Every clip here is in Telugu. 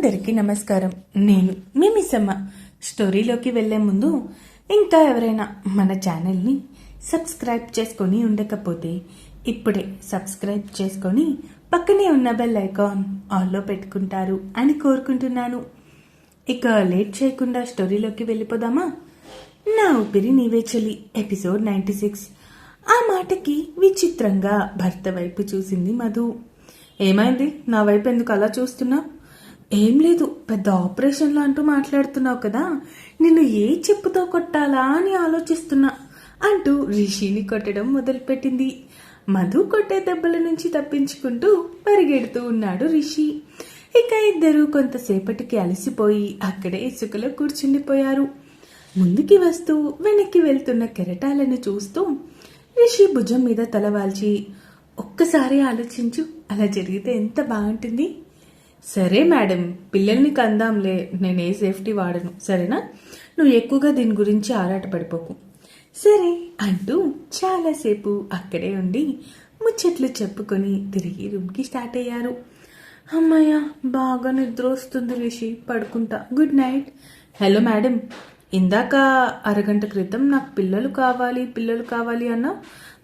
అందరికీ నమస్కారం. నేను మీ మిస్సమ్మ. స్టోరీలోకి వెళ్ళే ముందు ఇంకా ఎవరైనా మన ఛానల్ని సబ్స్క్రైబ్ చేసుకొని ఉండకపోతే ఇప్పుడే సబ్స్క్రైబ్ చేసుకొని పక్కనే ఉన్న బెల్ ఐకాన్ ఆల్లో పెట్టుకుంటారు అని కోరుకుంటున్నాను. ఇక లేట్ చేయకుండా స్టోరీలోకి వెళ్ళిపోదామా? నా ఊపిరి నీవే చెలి ఎపిసోడ్ నైంటీ సిక్స్. ఆ మాటకి విచిత్రంగా భర్త వైపు చూసింది మధు. ఏమైంది? నా వైపు ఎందుకు అలా చూస్తున్నా? ఏం లేదు పెద్ద ఆపరేషన్లో అంటూ మాట్లాడుతున్నావు కదా. నిన్ను ఏ చెప్పుతో కొట్టాలా అని ఆలోచిస్తున్నా అంటూ రిషిని కొట్టడం మొదలుపెట్టింది. మధు కొట్టే దెబ్బల నుంచి తప్పించుకుంటూ పరిగెడుతూ ఉన్నాడు రిషి. ఇక ఇద్దరు కొంతసేపటికి అలసిపోయి అక్కడే ఇసుకలో కూర్చుండిపోయారు. ముందుకి వస్తూ వెనక్కి వెళ్తున్న కెరటాలను చూస్తూ రిషి భుజం మీద తలవాల్చి ఒక్కసారి ఆలోచించు అలా జరిగితే ఎంత బాగుంటుంది? సరే మేడం పిల్లల్ని కందాంలే నేను ఏ సేఫ్టీ వాడను సరేనా? నువ్వు ఎక్కువగా దీని గురించి ఆరాటపడిపోకు సరే అంటూ చాలాసేపు అక్కడే ఉండి ముచ్చట్లు చెప్పుకొని తిరిగి రూమ్కి స్టార్ట్ అయ్యారు. అమ్మాయ బాగా నిద్ర వస్తుంది రిషి పడుకుంటా. Good night. హలో మేడం ఇందాక అరగంట క్రితం నాకు పిల్లలు కావాలి పిల్లలు కావాలి అన్నా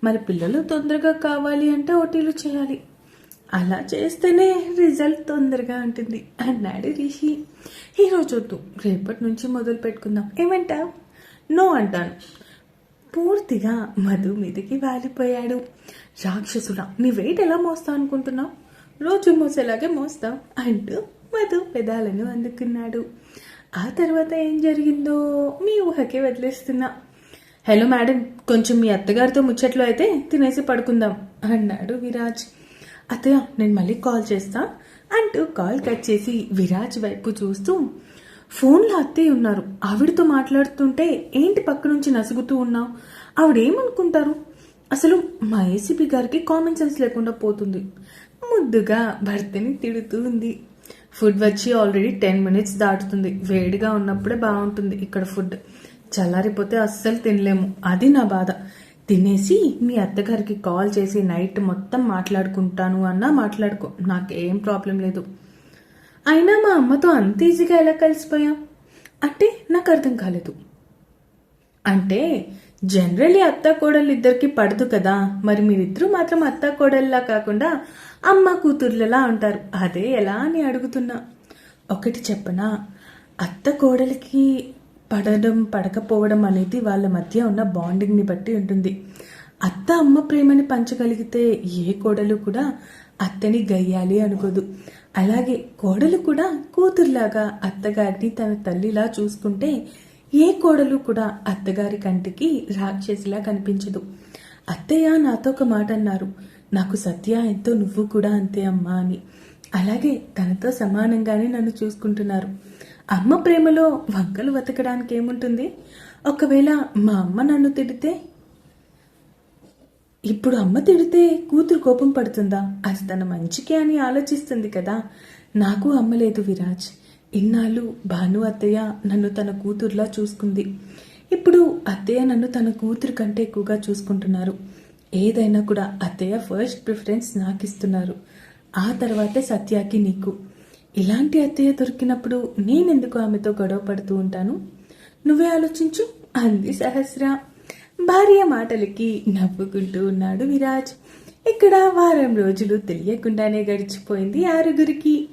మరి పిల్లలు తొందరగా కావాలి అంటే ఓటీలు చేయాలి. అలా చేస్తేనే రిజల్ట్ తొందరగా ఉంటుంది అన్నాడు రిషి. ఈరోజు వద్దు రేపటి నుంచి మొదలు పెట్టుకుందాం. ఏమంటావు నో అంటాను. పూర్తిగా మధు మీదకి వాలిపోయాడు. రాక్షసుడా నీ వెయిట్ ఎలా మోస్తావు అనుకుంటున్నావు? రోజు మోసేలాగే మోస్తావు అంటూ మధు పెదాలను అందుకున్నాడు. ఆ తర్వాత ఏం జరిగిందో మీ ఊహకే వదిలేస్తున్నా. హలో మేడం కొంచెం మీ అత్తగారితో ముచ్చట్లు అయితే తినేసి పడుకుందాం అన్నాడు విరాజ్. అతయ్య నేను మళ్ళీ కాల్ చేస్తా అంటూ కాల్ కట్ చేసి విరాజ్ వైపు చూస్తూ ఫోన్లో అత్తయ్య ఉన్నారు. ఆవిడతో మాట్లాడుతుంటే ఏంటి పక్క నుంచి నసుగుతూ ఉన్నావు? ఆవిడేమనుకుంటారు? అసలు మా ఏసీపీ గారికి కామన్ సెన్స్ లేకుండా పోతుంది. ముద్దుగా భర్తని తిడుతూ ఉంది. ఫుడ్ వచ్చి ఆల్రెడీ టెన్ మినిట్స్ దాటుతుంది. వేడిగా ఉన్నప్పుడే బాగుంటుంది ఇక్కడ ఫుడ్. చల్లారిపోతే అస్సలు తినలేము. అది నా బాధ. తినేసి మీ అత్తగారికి కాల్ చేసి నైట్ మొత్తం మాట్లాడుకుంటాను అన్నా మాట్లాడుకో. నాకేం ప్రాబ్లం లేదు. అయినా మా అమ్మతో అంత ఈజీగా ఎలా కలిసిపోయాం? అంటే నాకు అర్థం కాలేదు. అంటే జనరలీ అత్త కోడలు ఇద్దరికి పడదు కదా. మరి మీరిద్దరూ మాత్రం అత్త కోడల్లా కాకుండా అమ్మ కూతుర్లలా ఉంటారు. అదే ఎలా అని అడుగుతున్నా. ఒకటి చెప్పనా? అత్త కోడలికి పడడం పడకపోవడం అనేది వాళ్ళ మధ్య ఉన్న బాండింగ్ని బట్టి ఉంటుంది. అత్త అమ్మ ప్రేమని పంచగలిగితే ఏ కోడలు కూడా అత్తని గయ్యాలి అనుకోదు. అలాగే కోడలు కూడా కూతురులాగా అత్తగారిని తన తల్లిలా చూసుకుంటే ఏ కోడలు కూడా అత్తగారి కంటికి రాక్షసిలా కనిపించదు. అత్తయ్య నాతో ఒక మాట అన్నారు. నాకు సత్య ఎంతో నువ్వు కూడా అంతే అమ్మా అని. అలాగే తనతో సమానంగానే నన్ను చూసుకుంటున్నారు. అమ్మ ప్రేమలో వంకలు వెతకడానికి ఏముంటుంది? ఒకవేళ మా అమ్మ నన్ను తిడితే? ఇప్పుడు అమ్మ తిడితే కూతురు కోపం పడుతుందా? అది తన మంచికే అని ఆలోచిస్తుంది కదా. నాకు అమ్మ లేదు విరాజ్. ఇన్నాళ్ళు భాను అత్తయ్య నన్ను తన కూతురులా చూసుకుంది. ఇప్పుడు అత్తయ్య నన్ను తన కూతురు కంటే ఎక్కువగా చూసుకుంటున్నారు. ఏదైనా కూడా అత్తయ్య ఫస్ట్ ప్రిఫరెన్స్ నాకు ఇస్తున్నారు ఆ తర్వాతే సత్యాకి నీకు. ఇలాంటి అత్తయ్య దొరికినప్పుడు నేనెందుకు ఆమెతో గొడవ పడుతూ ఉంటాను? నువ్వే ఆలోచించు అంది సహస్ర. భార్య మాటలకి నవ్వుకుంటూ ఉన్నాడు విరాజ్. ఇక్కడ వారం రోజులు తెలియకుండానే గడిచిపోయింది ఆరుగురికి.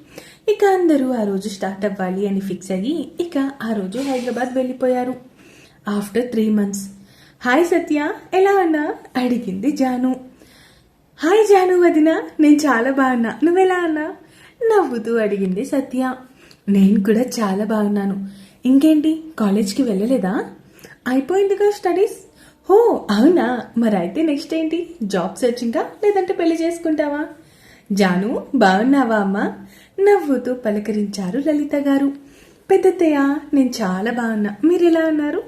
ఇక అందరూ ఆ రోజు స్టార్ట్ అవ్వాలి అని ఫిక్స్ అయ్యి ఇక ఆ రోజు హైదరాబాద్ వెళ్ళిపోయారు. After three months. Hi Satya ఎలా అన్నా అడిగింది జాను. హాయ్ జాను వదిన నేను చాలా బాగున్నా. నువ్వెలా అన్నా నవ్వుతూ అడిగింది సత్య. నేను కూడా చాలా బాగున్నాను. ఇంకేంటి కాలేజ్కి వెళ్ళలేదా? అయిపోయిందిగా స్టడీస్? హో అవునా. మరి అయితే నెక్స్ట్ ఏంటి? జాబ్ సెర్చింగా లేదంటే పెళ్ళి చేసుకుంటావా? జాను బాగున్నావా అమ్మా? నవ్వుతూ పలకరించారు లలిత గారు. పెద్దతయ్య నేను చాలా బాగున్నా. మీరు ఎలా ఉన్నారు?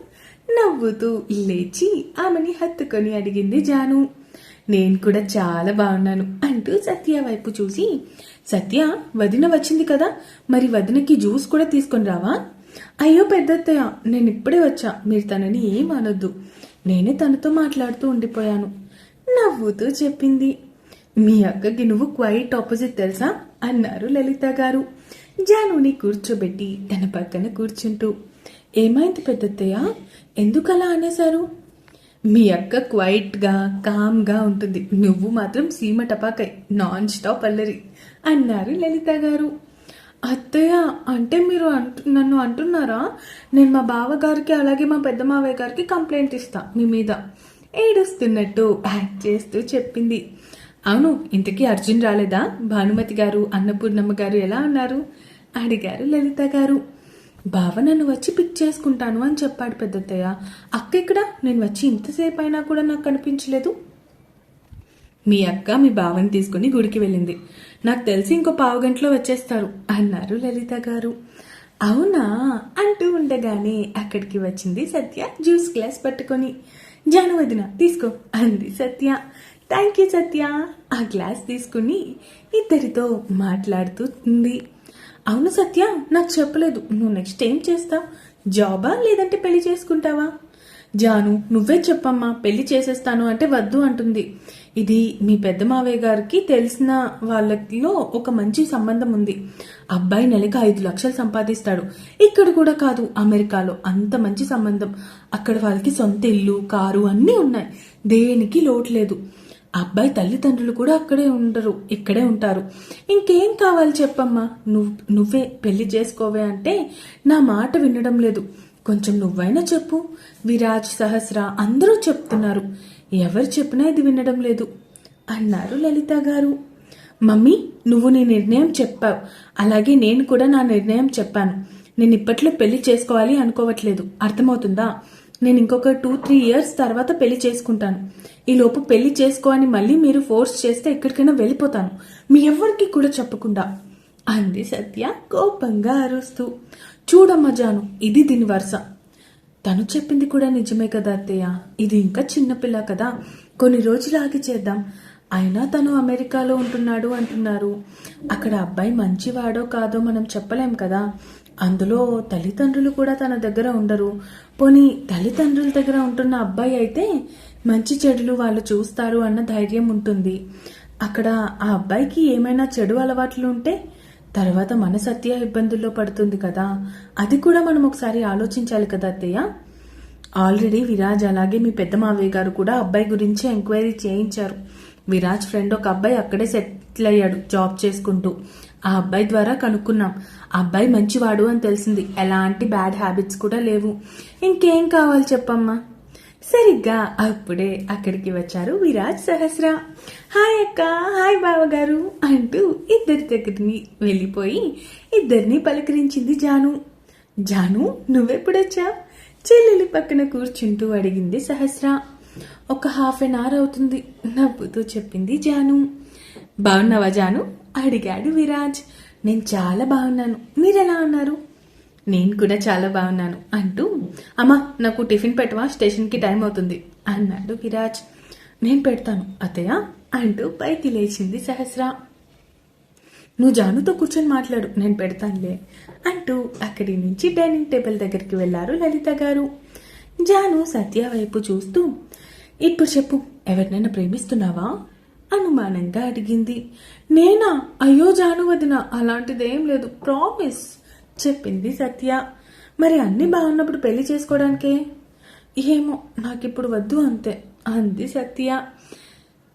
నవ్వుతూ లేచి ఆమెని హత్తుకొని అడిగింది జాను. నేను కూడా చాలా బాగున్నాను అంటూ సత్య వైపు చూసి సత్య వదిన వచ్చింది కదా. మరి వదినకి జ్యూస్ కూడా తీసుకొని రావా? అయ్యో పెద్దత్తయ్య నేను ఇప్పుడే వచ్చా. మీరు తనని ఏం అనొద్దు. నేనే తనతో మాట్లాడుతూ ఉండిపోయాను. నవ్వుతూ చెప్పింది. మీ అక్కకి నువ్వు క్వైట్ ఆపోజిట్ తెలుసా? అన్నారు లలిత గారు. జానుని కూర్చోబెట్టి తన పక్కన కూర్చుంటూ. ఏమైంది పెద్దత్తయ్య? ఎందుకు అలా అనేశారు? మీ అక్క క్వైట్గా కామ్గా ఉంటుంది. నువ్వు మాత్రం సీమ టపాకై నాన్ స్టాప్ అల్లరి. అన్నారు లలిత గారు. అత్తయ్య అంటే మీరు అంటు నన్ను అంటున్నారా? నేను మా బావగారికి అలాగే మా పెద్ద మావయ్య గారికి కంప్లైంట్ ఇస్తా మీ మీద. ఏడుస్తున్నట్టు యాక్ట్ చేస్తూ చెప్పింది. అవును ఇంతకీ అర్జున్ రాలేదా? భానుమతి గారు అన్నపూర్ణమ్మ గారు ఎలా ఉన్నారు? అడిగారు లలిత గారు. బావ నన్ను వచ్చి పిక్ చేసుకుంటాను అని చెప్పాడు పెద్దత్తయ్య. అక్క ఇక్కడ నేను వచ్చి ఇంతసేపు అయినా కూడా నాకు కనిపించలేదు. మీ అక్క మీ బావని తీసుకుని గుడికి వెళ్ళింది. నాకు తెలిసి ఇంకో పావు గంటలో వచ్చేస్తారు అన్నారు లలిత గారు. అవునా? అంటూ ఉండగానే అక్కడికి వచ్చింది సత్య జ్యూస్ గ్లాస్ పట్టుకొని. జాను వదిన తీసుకో అంది సత్య. థ్యాంక్ యూ సత్య ఆ గ్లాస్ తీసుకుని ఇద్దరితో మాట్లాడుతుంది. అవును సత్య నాకు చెప్పలేదు నువ్వు నెక్స్ట్ ఏం చేస్తావు? జాబా లేదంటే పెళ్ళి చేసుకుంటావా? జాను నువ్వే చెప్పమ్మా పెళ్ళి చేసేస్తాను అంటే వద్దు అంటుంది. ఇది మీ పెద్ద మావయ్య గారికి తెలిసిన వాళ్ళలో ఒక మంచి సంబంధం ఉంది. అబ్బాయి నెలకి ఐదు లక్షలు సంపాదిస్తాడు. ఇక్కడ కూడా కాదు అమెరికాలో అంత మంచి సంబంధం. అక్కడ వాళ్ళకి సొంత ఇల్లు కారు అన్నీ ఉన్నాయి. దేనికి లోటు లేదు. అబ్బాయి తల్లిదండ్రులు కూడా అక్కడే ఉండరు ఇక్కడే ఉంటారు. ఇంకేం కావాలి చెప్పమ్మా? నువ్వు నువ్వే పెళ్ళి చేసుకోవే అంటే నా మాట వినడం లేదు. కొంచెం నువ్వైనా చెప్పు. విరాజ్ సహస్ర అందరూ చెప్తున్నారు. ఎవరు చెప్పినా ఇది వినడం లేదు. అన్నారు లలిత గారు మమ్మీ నువ్వు నీ నిర్ణయం చెప్పావు. అలాగే నేను కూడా నా నిర్ణయం చెప్పాను. నేను ఇప్పట్లో పెళ్ళి చేసుకోవాలి అనుకోవట్లేదు. అర్థమవుతుందా? నేను ఇంకొక టూ త్రీ ఇయర్స్ తర్వాత పెళ్ళి చేసుకుంటాను. ఈలోపు పెళ్ళి చేసుకో అని మళ్ళీ మీరు ఫోర్స్ చేస్తే ఎక్కడికైనా వెళ్ళిపోతాను. మీ ఎవ్వరికి కూడా చెప్పకుండా. అంది సత్య కోపంగా అరుస్తూ. చూడమ్మా జాను ఇది దీని వరుస. తను చెప్పింది కూడా నిజమే కదా అత్తయ్య. ఇది ఇంకా చిన్నపిల్ల కదా. కొన్ని రోజులు ఆగి చేద్దాం. అయినా తను అమెరికాలో ఉంటున్నాడు అంటున్నారు. అక్కడ అబ్బాయి మంచివాడో కాదో మనం చెప్పలేం కదా. అందులో తల్లిదండ్రులు కూడా తన దగ్గర ఉండరు. పోనీ తల్లిదండ్రుల దగ్గర ఉంటున్న అబ్బాయి అయితే మంచి చెడులు వాళ్ళు చూస్తారు అన్న ధైర్యం ఉంటుంది. అక్కడ ఆ అబ్బాయికి ఏమైనా చెడు అలవాట్లు ఉంటే తర్వాత మన సత్య ఇబ్బందుల్లో పడుతుంది కదా అది కూడా మనం ఒకసారి ఆలోచించాలి కదా అత్తయ్య? ఆల్రెడీ విరాజ్ అలాగే మీ పెద్ద మావయ్య గారు కూడా అబ్బాయి గురించి ఎంక్వైరీ చేయించారు. విరాజ్ ఫ్రెండ్ ఒక అబ్బాయి అక్కడే సెటిల్ అయ్యాడు జాబ్ చేసుకుంటూ. ఆ అబ్బాయి ద్వారా కనుక్కున్నాం. ఆ అబ్బాయి మంచివాడు అని తెలిసింది. ఎలాంటి బ్యాడ్ హ్యాబిట్స్ కూడా లేవు. ఇంకేం కావాలి చెప్పమ్మా? సరిగ్గా అప్పుడే అక్కడికి వచ్చారు విరాజ్ సహస్ర. హాయ్ అక్క హాయ్ బావగారు అంటూ ఇద్దరి దగ్గరికి వెళ్ళిపోయి ఇద్దరిని పలకరించింది జాను. జాను నువ్వెప్పుడొచ్చా చెల్లెలి పక్కన కూర్చుంటూ అడిగింది సహస్ర. ఒక హాఫ్ అన్ అవర్ అవుతుంది నవ్వుతూ చెప్పింది జాను. బాగున్నావా జాను? అడిగాడు విరాజ్. నేను చాలా బాగున్నాను మీరెలా ఉన్నారు? నేను కూడా చాలా బాగున్నాను అంటూ అమ్మా నాకు టిఫిన్ పెట్టవా? స్టేషన్కి టైం అవుతుంది. అన్నాడు విరాజ్. నేను పెడతాను అత్తయ్య అంటూ పైకి లేచింది సహస్ర. నువ్వు జానుతో కూర్చొని మాట్లాడు నేను పెడతానులే అంటూ అక్కడి నుంచి డైనింగ్ టేబుల్ దగ్గరికి వెళ్ళారు లలిత గారు. జాను సత్య వైపు చూస్తూ ఇప్పుడు చెప్పు ఎవరినైనా ప్రేమిస్తున్నావా? అనుమానంగా అడిగింది. నేనా? అయ్యో జాను వదిన అలాంటిదేం లేదు ప్రామిస్. చెప్పింది సత్య. మరి అన్ని బాగున్నప్పుడు పెళ్ళి చేసుకోవడానికే? ఏమో నాకిప్పుడు వద్దు అంతే అంది సత్య.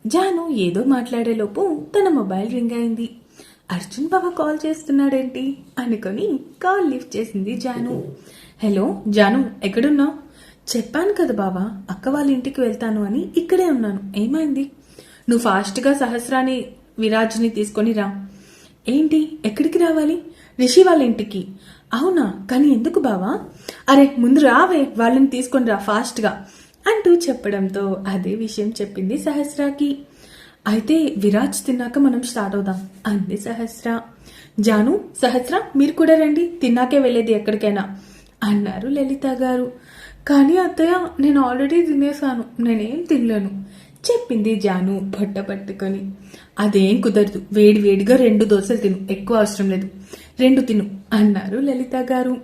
జాను ఏదో మాట్లాడేలోపు తన మొబైల్ రింగ్ అయింది. అర్జున్ బాబా కాల్ చేస్తున్నాడేంటి? అనుకొని కాల్ లిఫ్ట్ చేసింది జాను. హలో జాను ఎక్కడున్నావు? చెప్పాను కదా బావా అక్క వాళ్ళ ఇంటికి వెళ్తాను అని ఇక్కడే ఉన్నాను. ఏమైంది? నువ్వు ఫాస్ట్గా సహస్రాని విరాజ్ని తీసుకొని రా. ఏంటి ఎక్కడికి రావాలి? రిషి వాళ్ళ ఇంటికి అవునా? కానీ ఎందుకు బావా? అరే ముందు రావే వాళ్ళని తీసుకొని రా ఫాస్ట్గా అంటూ చెప్పడంతో అదే విషయం చెప్పింది సహస్రాకి. అయితే విరాజ్ తిన్నాక మనం స్టార్ట్ అవుదాం అంది సహస్ర. జాను సహస్ర మీరు కూడా రండి తిన్నాకే వెళ్ళేది ఎక్కడికైనా అన్నారు లలిత గారు. కానీ అత్తయ్య నేను ఆల్రెడీ తినేసాను నేనేం తినలేను చెప్పింది జాను బొట్ట పట్టుకొని. అదేం కుదరదు వేడి వేడిగా రెండు దోశలు తిను ఎక్కువ అవసరం లేదు రెండు తిను అన్నారు లలిత గారు.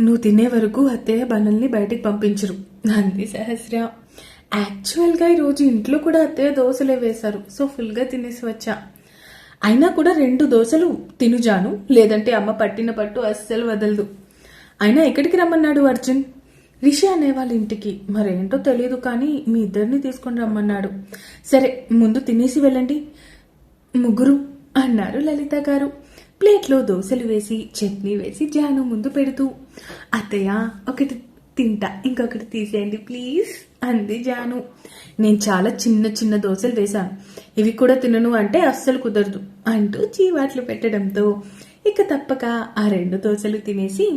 నువ్వు తినే వరకు అత్తయ్య బనల్ని బయటికి పంపించరు అంది సహస్ర. యాక్చువల్గా ఈరోజు ఇంట్లో కూడా అత్తయ్య దోశలే వేశారు సో ఫుల్గా తినేసి వచ్చా. అయినా కూడా రెండు దోశలు తినుజాను లేదంటే అమ్మ పట్టిన పట్టు అస్సలు వదలదు. అయినా ఎక్కడికి రమ్మన్నాడు అర్జున్? రిషి అనే వాళ్ళ ఇంటికి. మరేంటో తెలియదు కానీ మీ ఇద్దరిని తీసుకొని రమ్మన్నాడు. సరే ముందు తినేసి వెళ్ళండి ముగ్గురు అన్నారు లలిత గారు. ప్లేట్లో దోశలు వేసి చట్నీ వేసి జాను ముందు పెడుతూ అత్తయ్య ఒకటి తింటా ఇంకొకటి తీసేయండి ప్లీజ్ అంది జాను. నేను చాలా చిన్న చిన్న దోశలు వేశాను ఇవి కూడా తినను అంటే అస్సలు కుదరదు అంటూ చీవాట్లు పెట్టడంతో ఇక తప్పక ఆ రెండు దోశలు తినేసి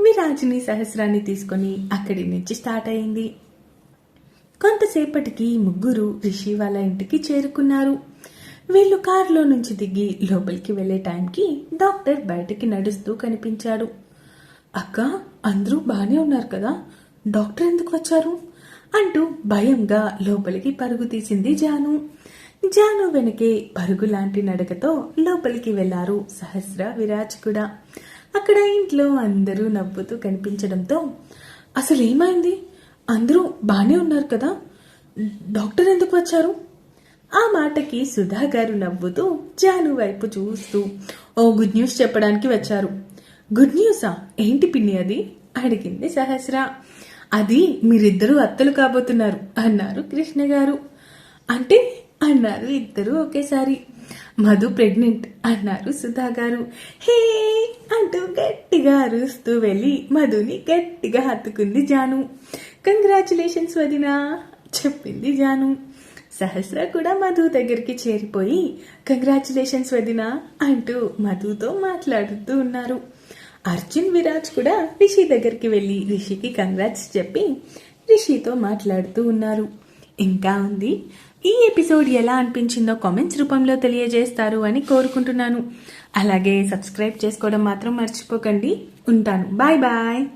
విరాజుని సహస్రాన్ని తీసుకొని అక్కడి నుంచి స్టార్ట్ అయింది. కొంతసేపటికి ముగ్గురు రిషి వాళ్ళ ఇంటికి చేరుకున్నారు. వీళ్ళు కారులో నుంచి దిగి లోపలికి వెళ్ళే టైంకి డాక్టర్ బయటికి నడుస్తూ కనిపించాడు. అక్క అందరూ బాగానే ఉన్నారు కదా? డాక్టర్ ఎందుకు వచ్చారు? అంటూ భయంగా లోపలికి పరుగు తీసింది జాను. జాను వెనకే పరుగు లాంటి నడకతో లోపలికి వెళ్ళారు సహస్ర విరాజ్ కూడా. అక్కడ ఇంట్లో అందరూ నవ్వుతూ కనిపించడంతో అసలు ఏమైంది అందరూ బాగానే ఉన్నారు కదా? డాక్టర్ ఎందుకు వచ్చారు? ఆ మాటకి సుధా గారు నవ్వుతూ జాను వైపు చూస్తూ ఓ గుడ్ న్యూస్ చెప్పడానికి వచ్చారు. గుడ్ న్యూసా ఏంటి పిన్ని అది? అడిగింది సహస్ర. అది మీరిద్దరూ అత్తలు కాబోతున్నారు అన్నారు కృష్ణ గారు. అంటే? అన్నారు ఇద్దరు ఒకేసారి. మధు ప్రెగ్నెంట్ అన్నారు సుధా గారు. హే! అంటూ గట్టిగా అరుస్తూ వెళ్ళి మధుని గట్టిగా హత్తుకుంది జాను. కంగ్రాచులేషన్స్ వదినా చెప్పింది జాను. సహస్ర కూడా మధు దగ్గరికి చేరిపోయి కంగ్రాచులేషన్స్ వదినా అంటూ మధుతో మాట్లాడుతూ ఉన్నారు. అర్జున్ విరాజ్ కూడా రిషి దగ్గరికి వెళ్ళి రిషికి కంగ్రాట్స్ చెప్పి రిషితో మాట్లాడుతూ ఉన్నారు. ఇంకా ఉంది. ఈ ఎపిసోడ్ ఎలా అనిపించిందో కామెంట్స్ రూపంలో తెలియజేస్తారు అని కోరుకుంటున్నాను. అలాగే సబ్స్క్రైబ్ చేసుకోవడం మాత్రం మర్చిపోకండి. ఉంటాను. Bye bye.